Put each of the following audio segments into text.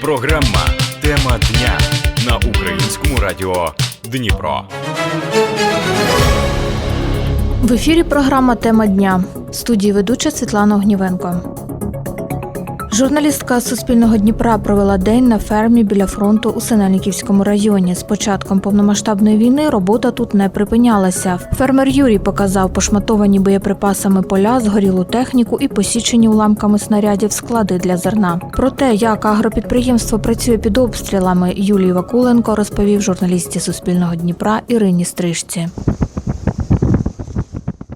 Програма Тема дня на українському радіо Дніпро. В ефірі програма Тема дня. Студії ведуча Світлана Огнівенко. Журналістка Суспільного Дніпра провела день на фермі біля фронту у Синельниківському районі. З початком повномасштабної війни робота тут не припинялася. Фермер Юрій показав пошматовані боєприпасами поля, згорілу техніку і посічені уламками снарядів склади для зерна. Про те, як агропідприємство працює під обстрілами, Юлій Вакуленко розповів журналісті Суспільного Дніпра Ірині Стрижці.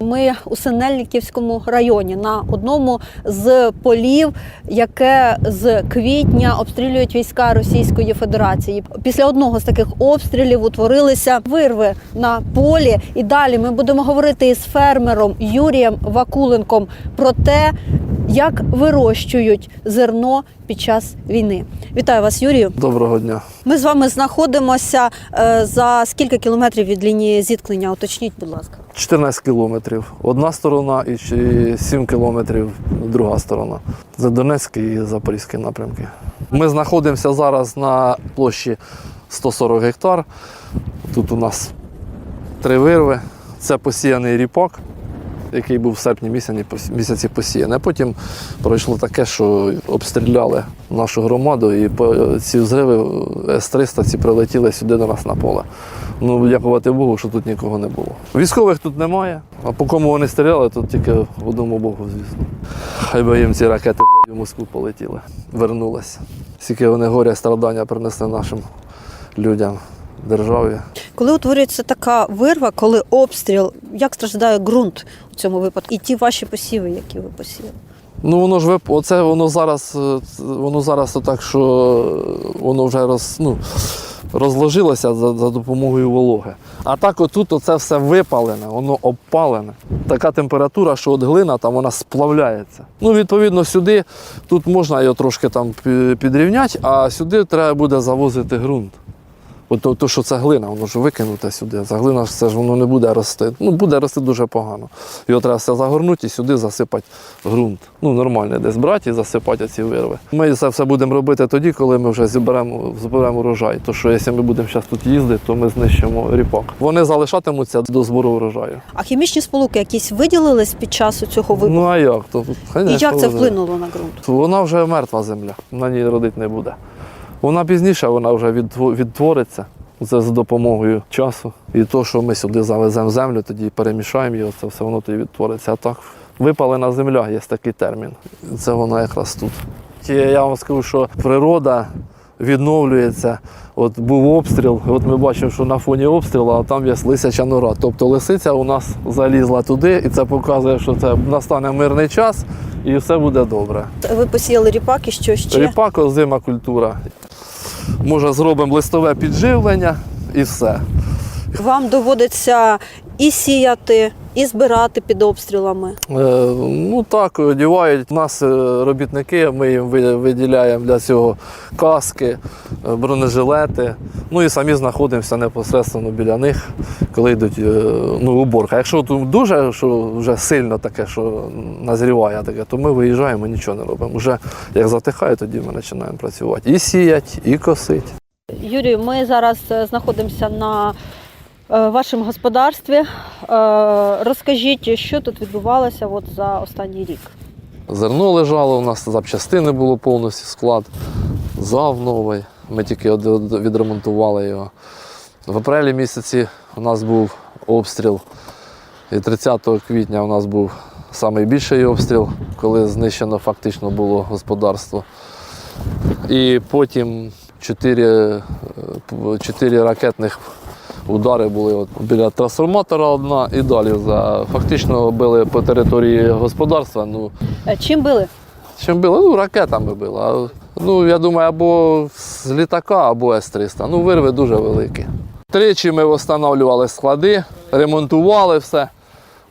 Ми у Синельниківському районі на одному з полів, яке з квітня обстрілюють війська Російської Федерації. Після одного з таких обстрілів утворилися вирви на полі. І далі ми будемо говорити із фермером Юрієм Вакуленком про те, як вирощують зерно під час війни. Вітаю вас, Юрію. Доброго дня. Ми з вами знаходимося е, за скільки кілометрів від лінії зіткнення? Уточніть, будь ласка. 14 кілометрів одна сторона і 7 кілометрів друга сторона. Це Донецький і Запорізький напрямки. Ми знаходимося зараз на площі 140 гектар. Тут у нас три вирви. Це посіяний ріпак, який був в серпні місяці, посіяний. А потім пройшло таке, що обстріляли нашу громаду, і ці взриви С-300 ці прилетіли сюди до нас на поле. Ну, дякувати Богу, що тут нікого не було. Військових тут немає, а по кому вони стріляли, тут тільки одному Богу, звісно. Хай би їм ці ракети в Москву полетіли, вернулися. Скільки вони горя, страдання принесли нашим людям, державі. Коли утворюється така вирва, коли обстріл, як страждає ґрунт у цьому випадку, і ті ваші посіви, які ви посіяли? Ну воно ж вип... оце воно зараз, е, воно зараз так, що е, воно вже роз, ну, розложилося за, за допомогою вологи. А так отут оце все випалене, воно обпалене. Така температура, що от глина там вона сплавляється. Ну, відповідно, сюди тут можна його трошки там підрівняти, а сюди треба буде завозити ґрунт. От то, то, що це глина, воно ж викинуте сюди. Ця глина це ж воно не буде рости. Ну, буде рости дуже погано. Його треба все загорнути і сюди засипати ґрунт. Ну, нормально, десь брати і засипати ці вирви. Ми це все будемо робити тоді, коли ми вже зіберемо, зберемо урожай. То що якщо ми будемо зараз тут їздити, то ми знищимо ріпак. Вони залишатимуться до збору урожаю. А хімічні сполуки якісь виділились під час цього вибуху? Ну а як? То, і як це вплинуло на ґрунт? Вона вже мертва земля, на ній родити не буде. Вона пізніше вона вже відтво- відтвориться. Це за допомогою часу. І то, що ми сюди завеземо землю, тоді перемішаємо його, це все воно тоді відтвориться. А так, випалена земля, є такий термін. Це воно якраз тут. Я вам скажу, що природа відновлюється. От був обстріл, от ми бачимо, що на фоні обстрілу а там є лисяча нора. Тобто лисиця у нас залізла туди, і це показує, що це настане мирний час і все буде добре. Ви посіяли ріпак і що ще? Ріпак, озима культура. Може, зробимо листове підживлення і все. Вам доводиться і сіяти, і збирати під обстрілами. Е, ну так, одягають. Нас е, робітники, ми їм виділяємо для цього каски, е, бронежилети. Ну і самі знаходимося непосередньо біля них, коли йдуть е, ну, уборка. Якщо тут дуже що вже сильно таке, що назріває таке, то ми виїжджаємо, нічого не робимо. Уже як затихає, тоді ми починаємо працювати. І сіять, і косить. Юрію, ми зараз знаходимося на е, вашому господарстві. Е, Розкажіть, що тут відбувалося от за останній рік? Зерно лежало, у нас запчастини було повністю склад, зав новий. Ми тільки відремонтували його. В апрелі місяці у нас був обстріл. І 30 квітня у нас був найбільший обстріл, коли знищено фактично було господарство. І потім чотири, е, чотири ракетних удари були от біля трансформатора одна і далі. За, фактично били по території господарства. Ну, Е, Чим били? Чим били? Ну, ракетами били. Ну, я думаю, або з літака, або С-300. Ну, вирви дуже великі. Тричі ми встановлювали склади, ремонтували все.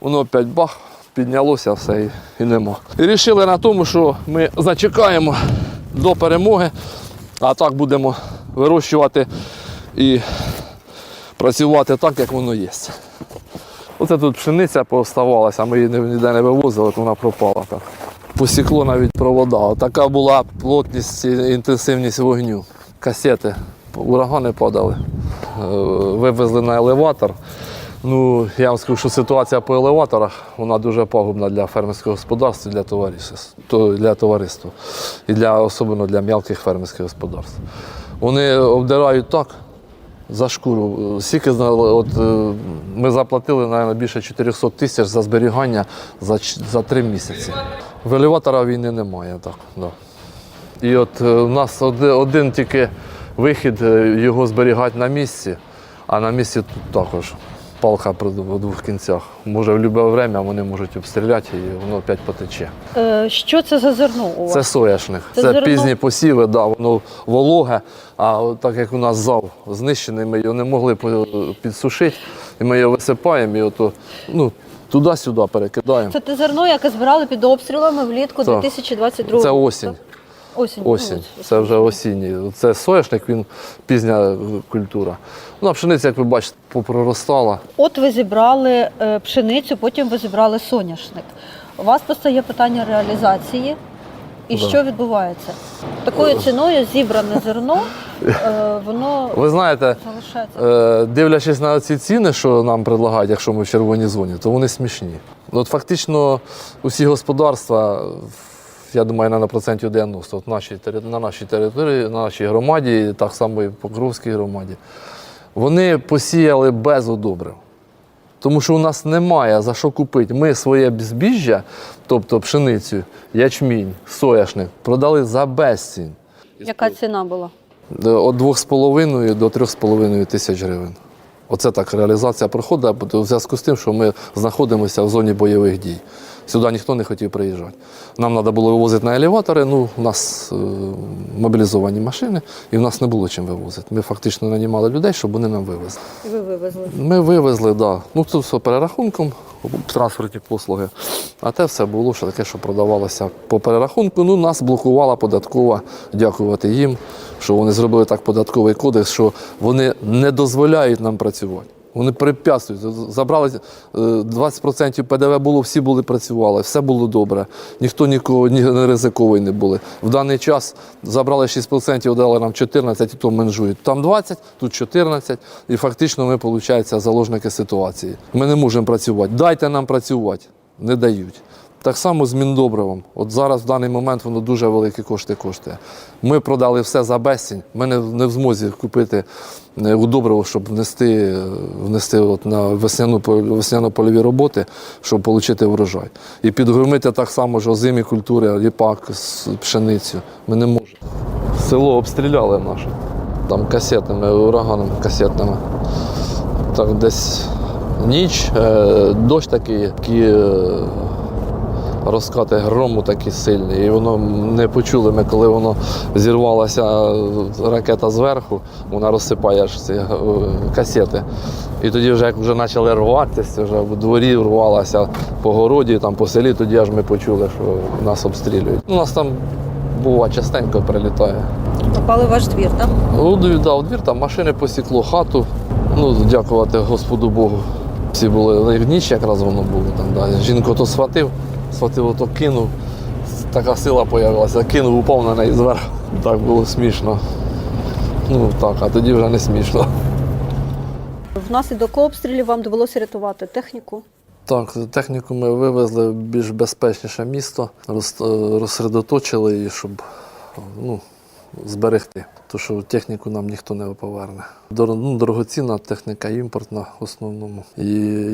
Воно опять бах, піднялося все і, і нема. І вирішили на тому, що ми зачекаємо до перемоги, а так будемо вирощувати і працювати так, як воно є. Оце тут пшениця поставалася, ми її ніде не вивозили, от вона пропала так. посікло навіть провода. Така була плотність і інтенсивність вогню. Касети, урагани падали. Е, Вивезли на елеватор. Ну, я вам скажу, що ситуація по елеваторах вона дуже пагубна для фермерського господарства, для товариства, для товариства і для, особливо для мелких фермерських господарств. Вони обдирають так, за шкуру. Скільки от е, ми заплатили навіть, більше 400 тисяч за зберігання за, за три місяці. В елеватора війни немає, так. Да. І от е, у нас один, один тільки вихід е, його зберігати на місці, а на місці тут також палка в двох кінцях. Може в будь-яке время вони можуть обстріляти і воно опять потече. Е, Що це за зерно у вас? Це соняшник. Це Це, зерно? пізні посіви, да, воно вологе, а так як у нас зал знищений, ми його не могли підсушити, і ми його висипаємо і ото, ну, туди-сюди перекидаємо. Це те зерно, яке збирали під обстрілами влітку Так. 2022 Це осінь. Осінь. Осінь. Ну, Це вже осінній. Це соняшник, він пізня культура. Ну, а пшениця, як ви бачите, попроростала. От ви зібрали е, пшеницю, потім ви зібрали соняшник. У вас постає питання реалізації. І Да. що відбувається? Такою ціною зібране зерно, е, воно Ви знаєте, залишається. Е, Дивлячись на ці ціни, що нам предлагають, якщо ми в червоній зоні, то вони смішні. Ну, От фактично усі господарства, я думаю, на процентів 90 от тери- на нашій території, на нашій громаді, так само і в Покровській громаді, вони посіяли без удобрив. Тому що у нас немає за що купити. Ми своє збіжжя, тобто пшеницю, ячмінь, сояшник, продали за безцінь. Яка ціна була? Від 2,5 до 3,5 тисяч гривень. Оце так реалізація проходить в у зв'язку з тим, що ми знаходимося в зоні бойових дій. Сюди ніхто не хотів приїжджати. Нам треба було вивозити на елеватори. Ну, у нас е, мобілізовані машини, і в нас не було чим вивозити. Ми фактично нанімали людей, щоб вони нам вивезли. І ви вивезли. Ми вивезли, так. Да. Ну, це все перерахунком, транспортні послуги. А те все було ще таке, що продавалося по перерахунку. Ну, нас блокувала податкова, дякувати їм, що вони зробили так податковий кодекс, що вони не дозволяють нам працювати. Вони препятствують. Забрали е, 20% ПДВ було, всі були працювали, все було добре. Ніхто нікого ні не ризиковий не були. В даний час забрали 6%, дали нам 14, і то менжують. Там 20, тут 14, і фактично ми, виходить, заложники ситуації. Ми не можемо працювати. Дайте нам працювати. Не дають. Так само з міндобривом. От зараз в даний момент воно дуже великі кошти коштує. Ми продали все за безцінь. Ми не, не в змозі купити е, удобриво, щоб внести, е, внести от на весняно-польові роботи, щоб отримати врожай. І підгромити так само ж озимі культури, ріпак з пшеницю. Ми не можемо. Село обстріляли наше. Там касетами, ураганом касетними. Так, десь ніч, е, дощ такий, який розкати грому такі сильні. І воно не почули ми, коли воно зірвалася ракета зверху, вона розсипає аж ці е, касети. І тоді, вже як вже почали рватися, вже в дворі рвалася по городі, там по селі, тоді аж ми почули, що нас обстрілюють. У нас там буває частенько прилітає. Попали в ваш двір, так? Ну, да, двір там машини посікло, хату. Ну, дякувати Господу Богу. Всі були в ніч, якраз воно було там. Да. Жінку то схватив, схватив, то кинув. Така сила з'явилася, кинув, упав на неї зверху. Так було смішно. Ну так, а тоді вже не смішно. Внаслідок обстрілів вам довелося рятувати техніку. Так, техніку ми вивезли в більш безпечніше місто, роз- розсередоточили її, щоб ну, зберегти. Тому що техніку нам ніхто не поверне. Дор- ну, дорогоцінна техніка імпортна в основному. І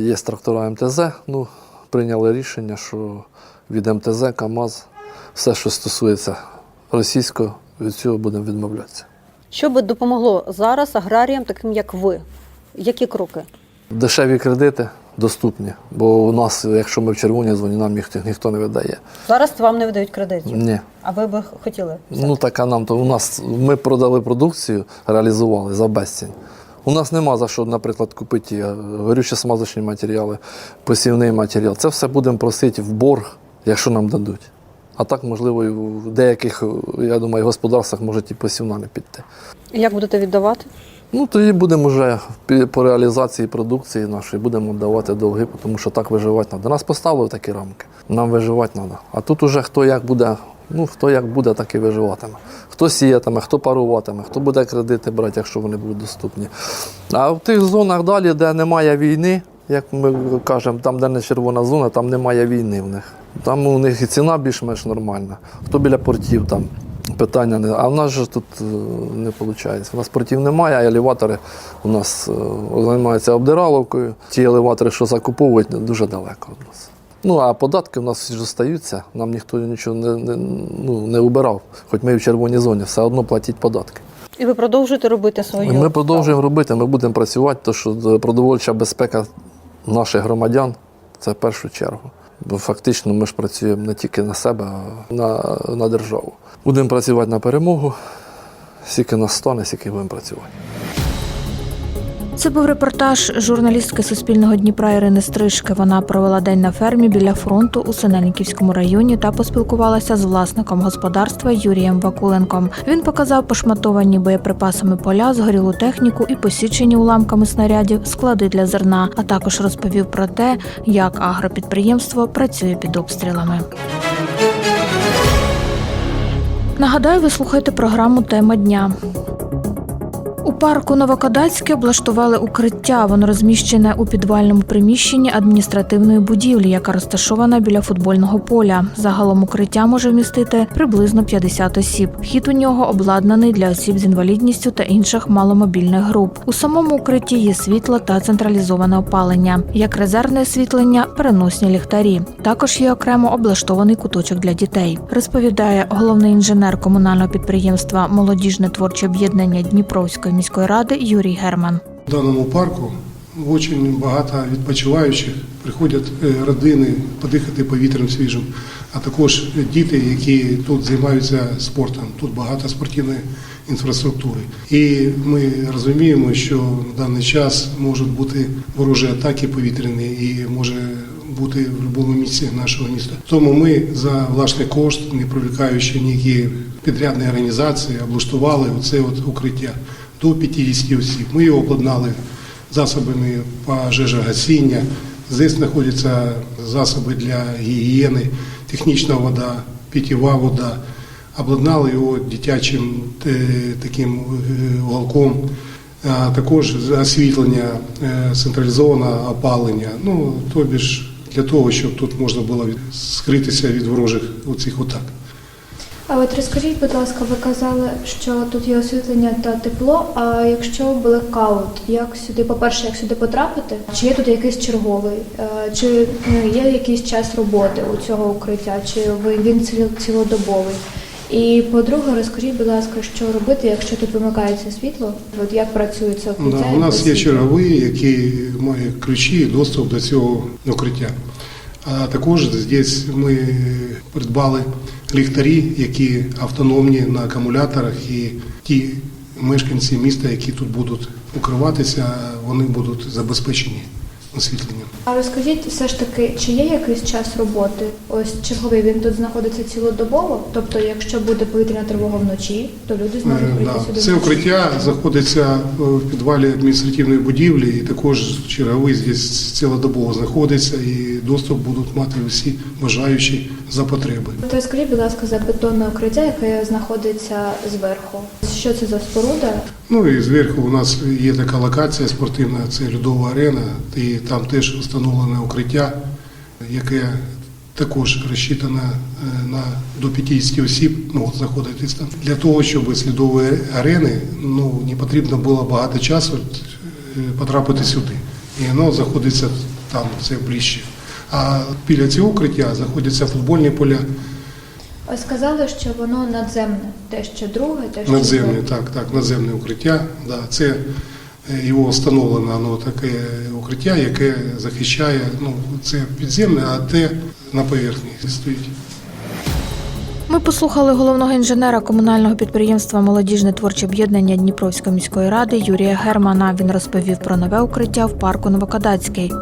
є трактора МТЗ. Ну, прийняли рішення, що від МТЗ, КАМАЗ, все, що стосується російського, від цього будемо відмовлятися. Що би допомогло зараз аграріям, таким як ви? Які кроки? Дешеві кредити доступні, бо у нас, якщо ми в червоній зоні, нам ніхто, ніхто не видає. Зараз вам не видають кредитів, Ні. а ви би хотіли? Ну так а нам то у нас ми продали продукцію, реалізували за безцінь. У нас нема за що, наприклад, купити горючі смазочні матеріали, посівний матеріал. Це все будемо просити в борг, якщо нам дадуть. А так, можливо, і в деяких, я думаю, господарствах може і посівна не піти. Як будете віддавати? Ну, тоді будемо вже по реалізації продукції нашої будемо давати довги, тому що так виживати треба. Нас поставили такі рамки, нам виживати треба. А тут уже хто як буде, ну хто як буде, так і виживатиме. Хто сіятиме, хто паруватиме, хто буде кредити брати, якщо вони будуть доступні. А в тих зонах далі, де немає війни, як ми кажемо, там, де не червона зона, там немає війни в них. Там у них і ціна більш-менш нормальна. Хто біля портів там. Питання не. А в нас же тут е, не виходить. У нас портів немає, а елеватори у нас е, займаються обдираловкою. Ті елеватори, що закуповують, дуже далеко від нас. Ну а податки у нас ж остаються. Нам ніхто нічого не, не, ну, не убирав. Хоч ми в червоній зоні, все одно платять податки. І ви продовжуєте робити свою. Ми продовжуємо робити, ми будемо працювати, тому що продовольча безпека наших громадян це в першу чергу. Бо фактично ми ж працюємо не тільки на себе, а на, на державу. Будемо працювати на перемогу. Скільки нас стане, стільки будемо працювати. Це був репортаж журналістки Суспільного Дніпра Ірини Стрижки. Вона провела день на фермі біля фронту у Синельниківському районі та поспілкувалася з власником господарства Юрієм Вакуленком. Він показав пошматовані боєприпасами поля, згорілу техніку і посічені уламками снарядів склади для зерна, а також розповів про те, як агропідприємство працює під обстрілами. Нагадаю, ви слухаєте програму Тема дня. У парку Новокадацьке облаштували укриття. Воно розміщене у підвальному приміщенні адміністративної будівлі, яка розташована біля футбольного поля. Загалом укриття може вмістити приблизно 50 осіб. Вхід у нього обладнаний для осіб з інвалідністю та інших маломобільних груп. У самому укритті є світло та централізоване опалення. Як резервне освітлення, переносні ліхтарі. Також є окремо облаштований куточок для дітей. Розповідає головний інженер комунального підприємства Молодіжне творче об'єднання Дніпровської міської ради Юрій Герман. В даному парку дуже багато відпочиваючих приходять е, родини подихати повітрям свіжим, а також діти, які тут займаються спортом. Тут багато спортивної інфраструктури. І ми розуміємо, що в даний час можуть бути ворожі атаки повітряні і може бути в будь-якому місці нашого міста. Тому ми за власний кошт, не привлікаючи ніякі підрядні організації, облаштували оце от укриття до 50 осіб. Ми його обладнали засобами пожежогасіння. Здесь знаходяться засоби для гігієни, технічна вода, питєва вода. Обладнали його дитячим е, таким е, уголком, а також освітлення, е, централізоване опалення. Ну, тобі ж для того, щоб тут можна було скритися від ворожих оцих атак. А от розкажіть, будь ласка, ви казали, що тут є освітлення та тепло. А якщо блекаут, як сюди, по-перше, як сюди потрапити? Чи є тут якийсь черговий? Е, Чи ну, є якийсь час роботи у цього укриття? Чи ви- він цілодобовий? І по-друге, розкажіть, будь ласка, що робити, якщо тут вимикається світло? От як працює це укриття? Да, у нас є черговий, який має ключі і доступ до цього укриття. А також здесь ми придбали ліхтарі, які автономні на акумуляторах, і ті мешканці міста, які тут будуть укриватися, вони будуть забезпечені освітленням. А розкажіть все ж таки, чи є якийсь час роботи? Ось черговий він тут знаходиться цілодобово. Тобто, якщо буде повітряна тривога вночі, то люди зможуть Е, прийти да. сюди. Це укриття знаходиться е, в підвалі адміністративної будівлі, і також черговий здесь цілодобово знаходиться, і доступ будуть мати усі бажаючі за потреби. То скажіть, будь ласка, за бетонне укриття, яке знаходиться зверху. Що це за споруда? Ну і зверху у нас є така локація спортивна, це льодова арена, і там теж встановлене укриття, яке також розчитане е, на до 50 осіб можуть знаходитись там. Для того, щоб з льодової арени ну, не потрібно було багато часу е, потрапити сюди. І воно знаходиться там, це ближче. А біля цього укриття знаходяться футбольні поля, Ви сказали, що воно надземне, те, що друге, те, що Надземне, друге. так, так, надземне укриття. Да, це е, його встановлено ну, таке укриття, яке захищає, ну, це підземне, а те на поверхні стоїть. Ми послухали головного інженера комунального підприємства Молодіжне творче об'єднання Дніпровської міської ради Юрія Германа. Він розповів про нове укриття в парку Новокадацький.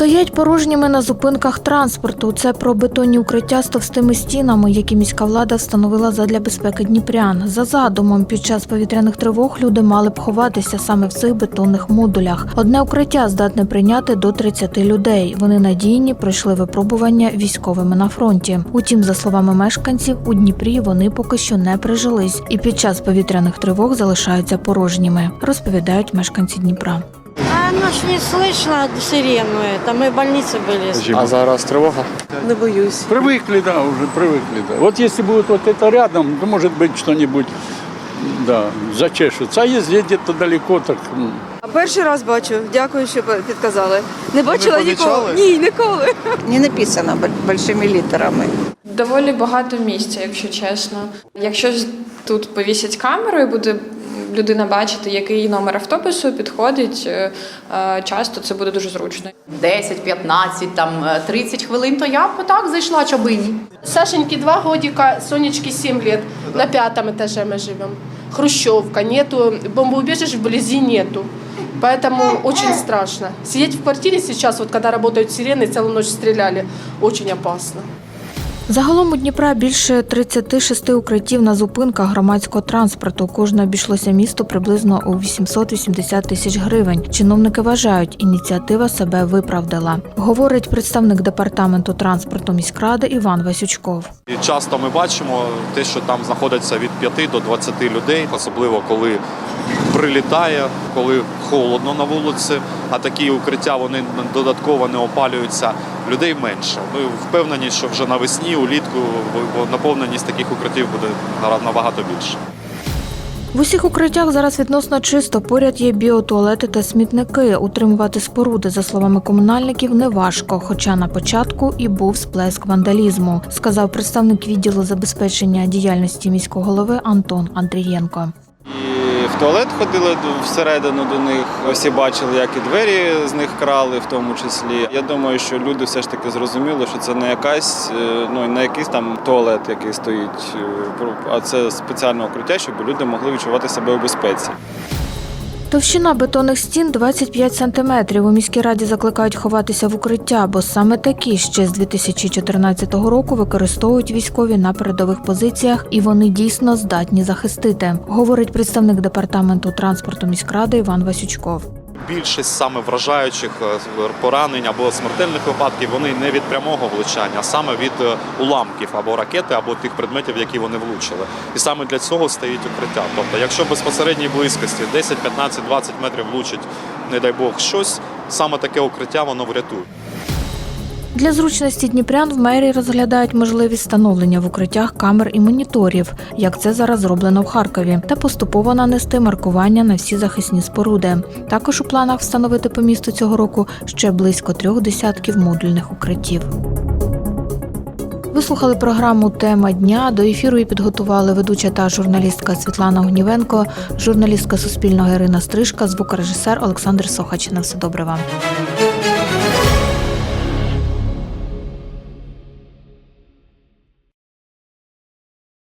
Стоять порожніми на зупинках транспорту. Це про бетонні укриття з товстими стінами, які міська влада встановила задля безпеки дніпрян. За задумом, під час повітряних тривог люди мали б ховатися саме в цих бетонних модулях. Одне укриття здатне прийняти до 30 людей. Вони надійні, пройшли випробування військовими на фронті. Утім, за словами мешканців, у Дніпрі вони поки що не прижились і під час повітряних тривог залишаються порожніми, розповідають мешканці Дніпра. А ночь не слышно сирену это. Мы в больнице были. А зараз тривога? Не боюсь. Привыкли, да, уже привыкли, да. Вот если будет вот это рядом, то может быть что-нибудь, да, зачешется. А если где-то далеко, так ну, А перший раз бачу. Дякую, що підказали. Не бачила ніколи. Ні, ніколи. Не написано большими літерами. Доволі багато місця, якщо чесно. Якщо ж тут повісять камеру і буде людина бачити, який номер автобусу підходить, е, е, часто це буде дуже зручно. 10, 15, там е, 30 хвилин, то я б отак зайшла, чоби ні. Сашеньке два годика, Сонечке 7 лет. На пятом этаже мы живем. Хрущевка, нету, бомбоубежищ вблизи нету. Поэтому очень страшно. Сидеть в квартире сейчас, вот когда работают сирены, целую ночь стреляли, очень опасно. Загалом у Дніпра більше 36 укриттів на зупинках громадського транспорту. Кожне обійшлося місту приблизно у 880 тисяч гривень. Чиновники вважають, ініціатива себе виправдала. Говорить представник департаменту транспорту міськради Іван Васючков. І часто ми бачимо те, що там знаходиться від 5 до 20 людей, особливо коли прилітає, коли холодно на вулиці, а такі укриття вони додатково не опалюються. Людей менше. Ми впевнені, що вже навесні, улітку наповненість таких укриттів буде набагато більше. В усіх укриттях зараз відносно чисто. Поряд є біотуалети та смітники. Утримувати споруди, за словами комунальників, неважко, хоча на початку і був сплеск вандалізму, сказав представник відділу забезпечення діяльності міського голови Антон Андрієнко. В туалет ходили всередину до них. Всі бачили, як і двері з них крали, в тому числі. Я думаю, що люди все ж таки зрозуміли, що це не якась, е, ну не якийсь там туалет, який стоїть, е, а це спеціальне укриття, щоб люди могли відчувати себе у безпеці. Товщина бетонних стін 25 сантиметрів. У міській раді закликають ховатися в укриття, бо саме такі ще з 2014 року використовують військові на передових позиціях, і вони дійсно здатні захистити, говорить представник департаменту транспорту міськради Іван Васючков. Більшість саме вражаючих е, поранень або смертельних випадків вони не від прямого влучання, а саме від е, уламків або ракети, або тих предметів, які вони влучили. І саме для цього стоїть укриття. Тобто, якщо безпосередній близькості 10, 15, 20 метрів влучить, не дай Бог, щось, саме таке укриття воно врятує. Для зручності дніпрян в мерії розглядають можливість встановлення в укриттях камер і моніторів, як це зараз зроблено в Харкові, та поступово нанести маркування на всі захисні споруди. Також у планах встановити по місту цього року ще близько трьох десятків модульних укриттів. Ви слухали програму Тема дня. До ефіру її підготували ведуча та журналістка Світлана Гнівенко, журналістка Суспільного Ірина Стрижка, звукорежисер Олександр Сохач. На все добре вам.